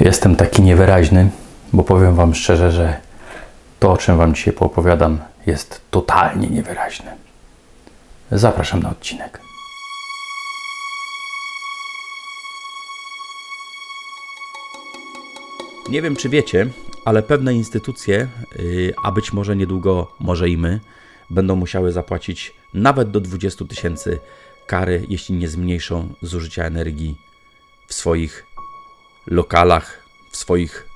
Jestem taki niewyraźny, bo powiem Wam szczerze, że to, o czym Wam dzisiaj poopowiadam, jest totalnie niewyraźne. Zapraszam na odcinek. Nie wiem, czy wiecie, ale pewne instytucje, yy, a być może niedługo, może i my, będą musiały zapłacić nawet do 20 tysięcy kary, jeśli nie zmniejszą zużycia energii w swoich lokalach, w swoich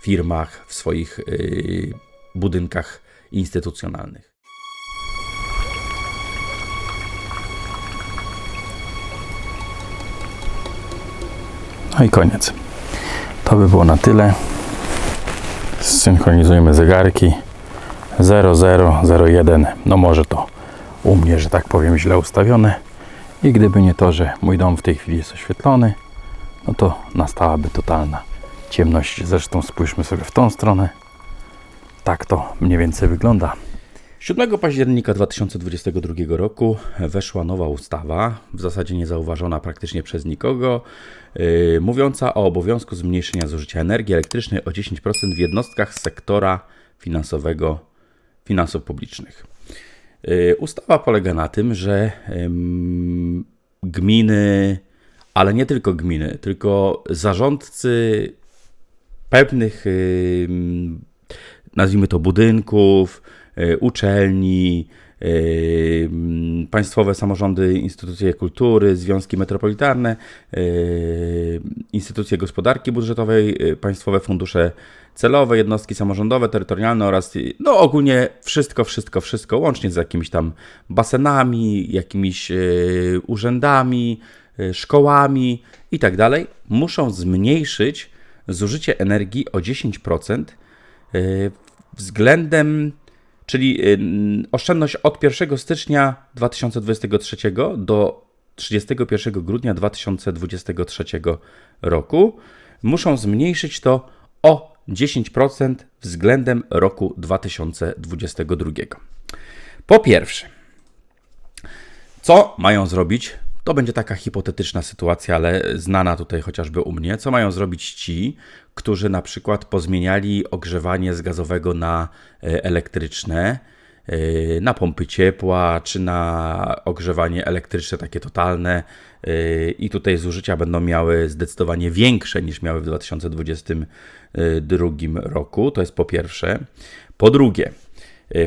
firmach, w swoich yy, budynkach instytucjonalnych. No i koniec. To by było na tyle. Zsynchronizujemy zegarki 0001. No może to u mnie, że tak powiem, źle ustawione. I gdyby nie to, że mój dom w tej chwili jest oświetlony, no to nastałaby totalna ciemność. Zresztą spójrzmy sobie w tą stronę. Tak to mniej więcej wygląda. 7 października 2022 roku weszła nowa ustawa, w zasadzie niezauważona praktycznie przez nikogo, yy, mówiąca o obowiązku zmniejszenia zużycia energii elektrycznej o 10% w jednostkach sektora finansowego finansów publicznych. Yy, ustawa polega na tym, że ym, gminy, ale nie tylko gminy, tylko zarządcy pewnych, nazwijmy to, budynków, y, uczelni, państwowe samorządy, instytucje kultury, związki metropolitarne, instytucje gospodarki budżetowej, y, państwowe fundusze celowe, jednostki samorządowe, terytorialne oraz y, no ogólnie wszystko, wszystko, wszystko, łącznie z jakimiś tam basenami, jakimiś urzędami, szkołami i tak muszą zmniejszyć zużycie energii o 10% y, względem, czyli y, oszczędność od 1 stycznia 2023 do 31 grudnia 2023 roku muszą zmniejszyć to o 10% względem roku 2022. Po pierwsze, co mają zrobić? To będzie taka hipotetyczna sytuacja, ale znana tutaj chociażby u mnie. Co mają zrobić ci, którzy na przykład pozmieniali ogrzewanie z gazowego na e, elektryczne, e, na pompy ciepła, czy na ogrzewanie elektryczne takie totalne e, i tutaj zużycia będą miały zdecydowanie większe niż miały w 2022 roku. To jest po pierwsze. Po drugie,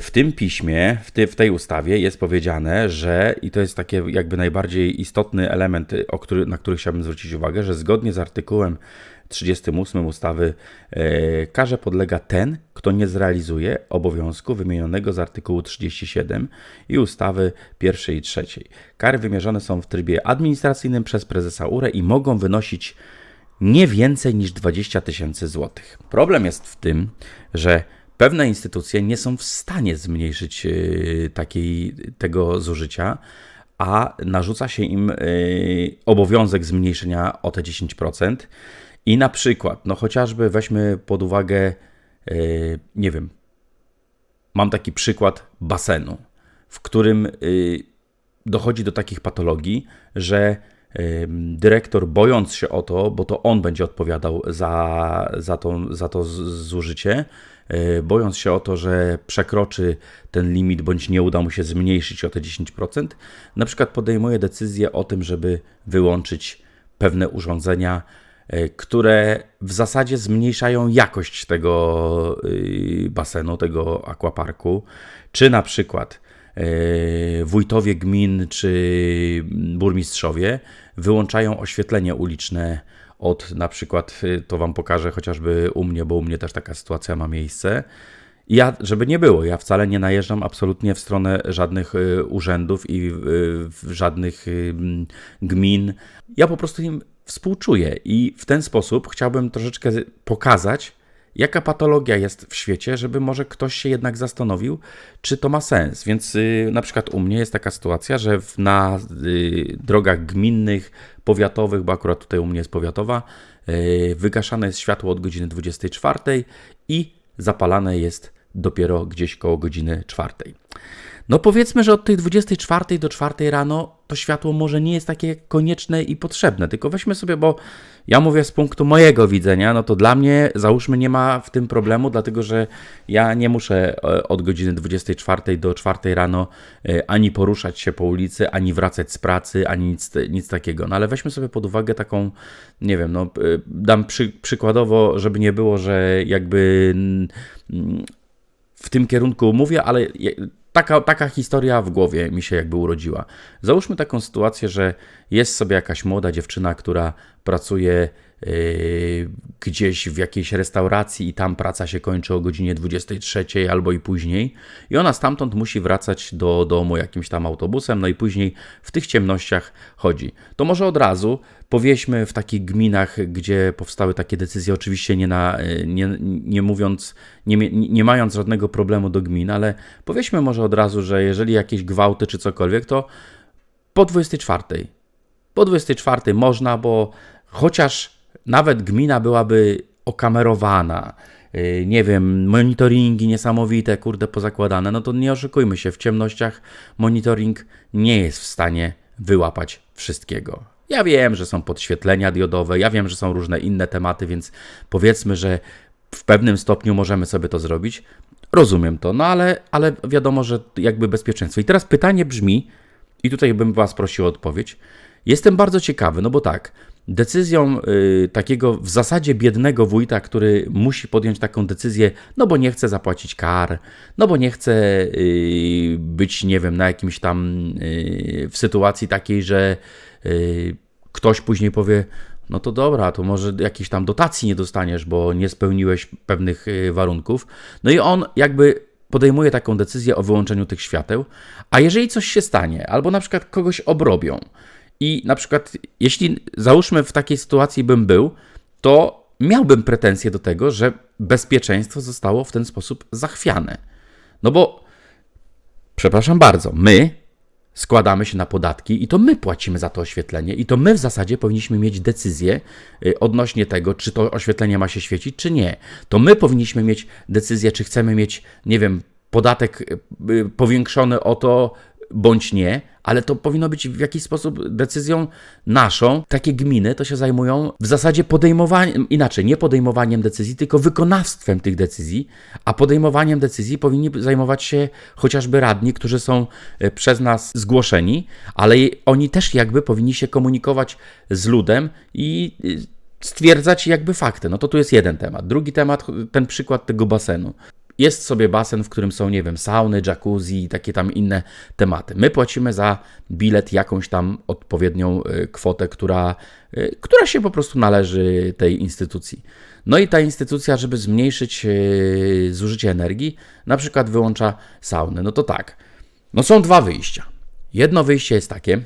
w tym piśmie, w, ty, w tej ustawie jest powiedziane, że, i to jest taki jakby najbardziej istotny element, o który, na który chciałbym zwrócić uwagę, że zgodnie z artykułem 38 ustawy e, karze podlega ten, kto nie zrealizuje obowiązku wymienionego z artykułu 37 i ustawy pierwszej i trzeciej. Kary wymierzone są w trybie administracyjnym przez prezesa URE i mogą wynosić nie więcej niż 20 tysięcy złotych. Problem jest w tym, że pewne instytucje nie są w stanie zmniejszyć yy, takiej, tego zużycia, a narzuca się im yy, obowiązek zmniejszenia o te 10%. I na przykład, no chociażby weźmy pod uwagę, yy, nie wiem, mam taki przykład basenu, w którym dochodzi do takich patologii, że dyrektor, bojąc się o to, bo to on będzie odpowiadał za, za, to, za to zużycie, E, bojąc się o to, że przekroczy ten limit bądź nie uda mu się zmniejszyć o te 10%, na przykład podejmuje decyzję o tym, żeby wyłączyć pewne urządzenia, e, które w zasadzie zmniejszają jakość tego y, basenu, tego aquaparku, czy na przykład e, wójtowie gmin czy burmistrzowie wyłączają oświetlenie uliczne od na przykład, y, to Wam pokażę chociażby u mnie, bo u mnie też taka sytuacja ma miejsce. Ja, żeby nie było, ja wcale nie najeżdżam absolutnie w stronę żadnych y, urzędów i żadnych y, gmin. Ja po prostu im współczuję i w ten sposób chciałbym troszeczkę pokazać, jaka patologia jest w świecie, żeby może ktoś się jednak zastanowił, czy to ma sens. Więc y, na przykład u mnie jest taka sytuacja, że na y, drogach gminnych, powiatowych, bo akurat tutaj u mnie jest powiatowa, y, wygaszane jest światło od godziny 24 i zapalane jest dopiero gdzieś koło godziny 4. No powiedzmy, że od tej 24 do 4 rano to światło może nie jest takie konieczne i potrzebne, tylko weźmy sobie, bo ja mówię z punktu mojego widzenia, no to dla mnie załóżmy nie ma w tym problemu, dlatego że ja nie muszę e, od godziny 24 do 4 rano e, ani poruszać się po ulicy, ani wracać z pracy, ani nic, nic takiego. No ale weźmy sobie pod uwagę taką, nie wiem, no dam przy, przykładowo, żeby nie było, że jakby w tym kierunku mówię, ale taka, taka historia w głowie mi się jakby urodziła. Załóżmy taką sytuację, że jest sobie jakaś młoda dziewczyna, która pracuje gdzieś w jakiejś restauracji i tam praca się kończy o godzinie 23 albo i później i ona stamtąd musi wracać do domu jakimś tam autobusem, no i później w tych ciemnościach chodzi. To może od razu powieśmy w takich gminach, gdzie powstały takie decyzje, oczywiście nie, na, nie, nie mówiąc, nie, nie mając żadnego problemu do gmin, ale powieśmy może od razu, że jeżeli jakieś gwałty czy cokolwiek, to po 24. Po 24 można, bo chociaż nawet gmina byłaby okamerowana, y, nie wiem, monitoringi niesamowite, kurde, pozakładane, no to nie oszukujmy się, w ciemnościach monitoring nie jest w stanie wyłapać wszystkiego. Ja wiem, że są podświetlenia diodowe, ja wiem, że są różne inne tematy, więc powiedzmy, że w pewnym stopniu możemy sobie to zrobić. Rozumiem to, no ale, ale wiadomo, że jakby bezpieczeństwo. I teraz pytanie brzmi, i tutaj bym Was prosił o odpowiedź. Jestem bardzo ciekawy, no bo tak, decyzją y, takiego w zasadzie biednego wójta, który musi podjąć taką decyzję, no bo nie chce zapłacić kar, no bo nie chce y, być, nie wiem, na jakimś tam y, w sytuacji takiej, że ktoś później powie, no to dobra, to może jakiejś tam dotacji nie dostaniesz, bo nie spełniłeś pewnych warunków. No i on jakby podejmuje taką decyzję o wyłączeniu tych świateł, a jeżeli coś się stanie, albo na przykład kogoś obrobią, i na przykład, jeśli załóżmy w takiej sytuacji bym był, to miałbym pretensje do tego, że bezpieczeństwo zostało w ten sposób zachwiane. No bo, przepraszam bardzo, my składamy się na podatki i to my płacimy za to oświetlenie i to my w zasadzie powinniśmy mieć decyzję y, odnośnie tego, czy to oświetlenie ma się świecić, czy nie. To my powinniśmy mieć decyzję, czy chcemy mieć, nie wiem, podatek y, y, powiększony o to, bądź nie, ale to powinno być w jakiś sposób decyzją naszą. Takie gminy to się zajmują w zasadzie podejmowaniem, inaczej, nie podejmowaniem decyzji, tylko wykonawstwem tych decyzji, a podejmowaniem decyzji powinni zajmować się chociażby radni, którzy są e, przez nas zgłoszeni, ale oni też jakby powinni się komunikować z ludem i e, stwierdzać jakby fakty. No to tu jest jeden temat. Drugi temat, ten przykład tego basenu. Jest sobie basen, w którym są, nie wiem, sauny, jacuzzi i takie tam inne tematy. My płacimy za bilet jakąś tam odpowiednią y, kwotę, która, y, która się po prostu należy tej instytucji. No i ta instytucja, żeby zmniejszyć y, zużycie energii, na przykład wyłącza sauny. No to tak. No są dwa wyjścia. Jedno wyjście jest takie,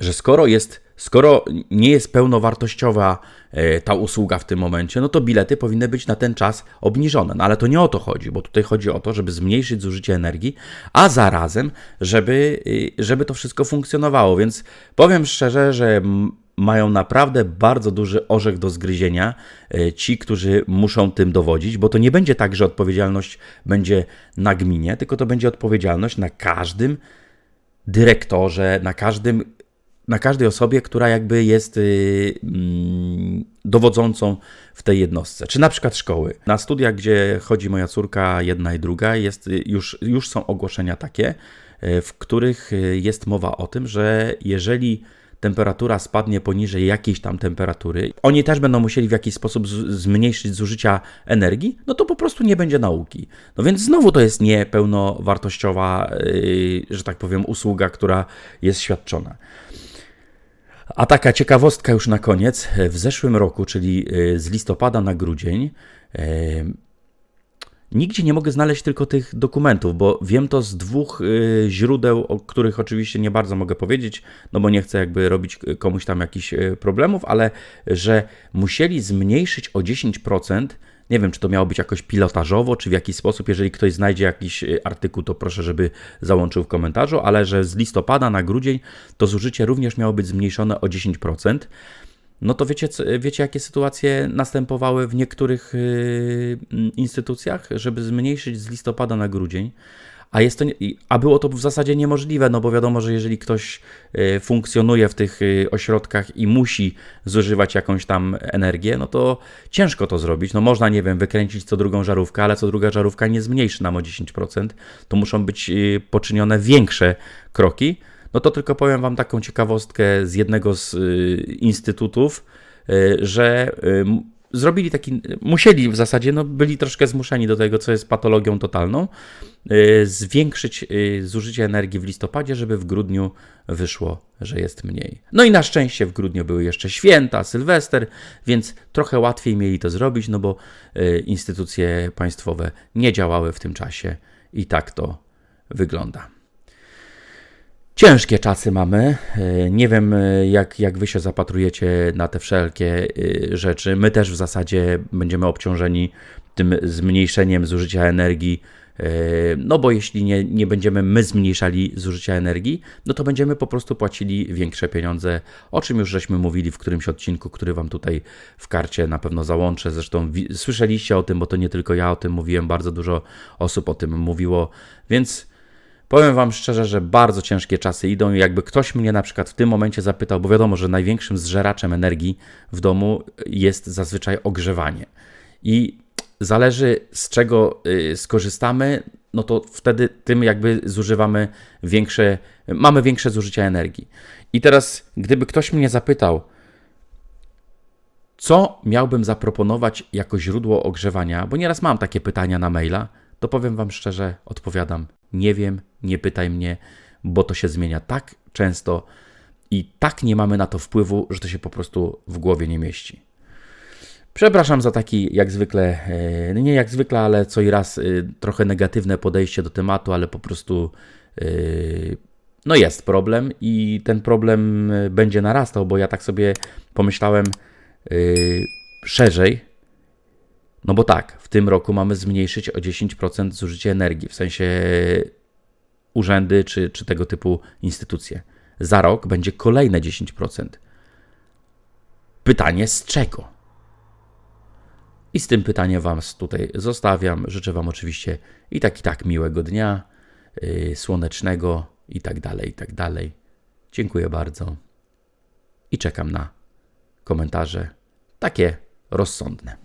że skoro jest, skoro nie jest pełnowartościowa e, ta usługa w tym momencie, no to bilety powinny być na ten czas obniżone. No ale to nie o to chodzi, bo tutaj chodzi o to, żeby zmniejszyć zużycie energii, a zarazem, żeby, y, żeby to wszystko funkcjonowało. Więc powiem szczerze, że mają naprawdę bardzo duży orzech do zgryzienia e, ci, którzy muszą tym dowodzić, bo to nie będzie tak, że odpowiedzialność będzie na gminie, tylko to będzie odpowiedzialność na każdym dyrektorze, na każdym na każdej osobie, która jakby jest yy, dowodzącą w tej jednostce, czy na przykład szkoły. Na studiach, gdzie chodzi moja córka, jedna i druga, jest, y, już, już są ogłoszenia takie, y, w których y, jest mowa o tym, że jeżeli temperatura spadnie poniżej jakiejś tam temperatury, oni też będą musieli w jakiś sposób zmniejszyć zużycia energii, no to po prostu nie będzie nauki. No więc znowu to jest niepełnowartościowa, yy, że tak powiem, usługa, która jest świadczona. A taka ciekawostka już na koniec. W zeszłym roku, czyli e, z listopada na grudzień, e, nigdzie nie mogę znaleźć tylko tych dokumentów, bo wiem to z dwóch e, źródeł, o których oczywiście nie bardzo mogę powiedzieć, no bo nie chcę jakby robić komuś tam jakichś problemów, ale że musieli zmniejszyć o 10% nie wiem, czy to miało być jakoś pilotażowo, czy w jakiś sposób. Jeżeli ktoś znajdzie jakiś y, artykuł, to proszę, żeby załączył w komentarzu, ale że z listopada na grudzień to zużycie również miało być zmniejszone o 10%. No to wiecie, wiecie, jakie sytuacje następowały w niektórych yy, instytucjach, żeby zmniejszyć z listopada na grudzień? A, jest to, a było to w zasadzie niemożliwe, no bo wiadomo, że jeżeli ktoś y, funkcjonuje w tych y, ośrodkach i musi zużywać jakąś tam energię, no to ciężko to zrobić. No można, nie wiem, wykręcić co drugą żarówkę, ale co druga żarówka nie zmniejszy nam o 10%. To muszą być y, poczynione większe kroki. No to tylko powiem Wam taką ciekawostkę z jednego z instytutów, że zrobili taki, musieli w zasadzie, no byli troszkę zmuszeni do tego, co jest patologią totalną, y, zwiększyć y, zużycie energii w listopadzie, żeby w grudniu wyszło, że jest mniej. No i na szczęście w grudniu były jeszcze święta, Sylwester, więc trochę łatwiej mieli to zrobić, no bo y, instytucje państwowe nie działały w tym czasie i tak to wygląda. Ciężkie czasy mamy. E, Nie wiem, e, jak, jak wy się zapatrujecie na te wszelkie e, rzeczy. My też w zasadzie będziemy obciążeni tym zmniejszeniem zużycia energii. No bo jeśli nie, nie będziemy my zmniejszali zużycia energii, no to będziemy po prostu płacili większe pieniądze, o czym już żeśmy mówili w którymś odcinku, który wam tutaj w karcie na pewno załączę. Zresztą słyszeliście o tym, bo to nie tylko ja o tym mówiłem, bardzo dużo osób o tym mówiło, więc Powiem Wam szczerze, że bardzo ciężkie czasy idą i jakby ktoś mnie na przykład w tym momencie zapytał, bo wiadomo, że największym zżeraczem energii w domu jest zazwyczaj ogrzewanie. I zależy z czego y, skorzystamy, no to wtedy tym jakby zużywamy większe, mamy większe zużycie energii. I teraz, gdyby ktoś mnie zapytał, co miałbym zaproponować jako źródło ogrzewania, bo nieraz mam takie pytania na maila, to powiem Wam szczerze, odpowiadam: nie wiem, nie pytaj mnie, bo to się zmienia tak często i tak nie mamy na to wpływu, że to się po prostu w głowie nie mieści. Przepraszam za taki, jak zwykle, e, nie jak zwykle, ale co i raz e, trochę negatywne podejście do tematu, ale po prostu e, no jest problem i ten problem będzie narastał, bo ja tak sobie pomyślałem szerzej, no bo tak, w tym roku mamy zmniejszyć o 10% zużycie energii, w sensie urzędy czy, czy tego typu instytucje. Za rok będzie kolejne 10%. Pytanie z czego? I z tym pytaniem Wam tutaj zostawiam. Życzę Wam oczywiście i tak, i tak miłego dnia, yy, słonecznego i tak dalej, i tak dalej. Dziękuję bardzo i czekam na komentarze takie rozsądne.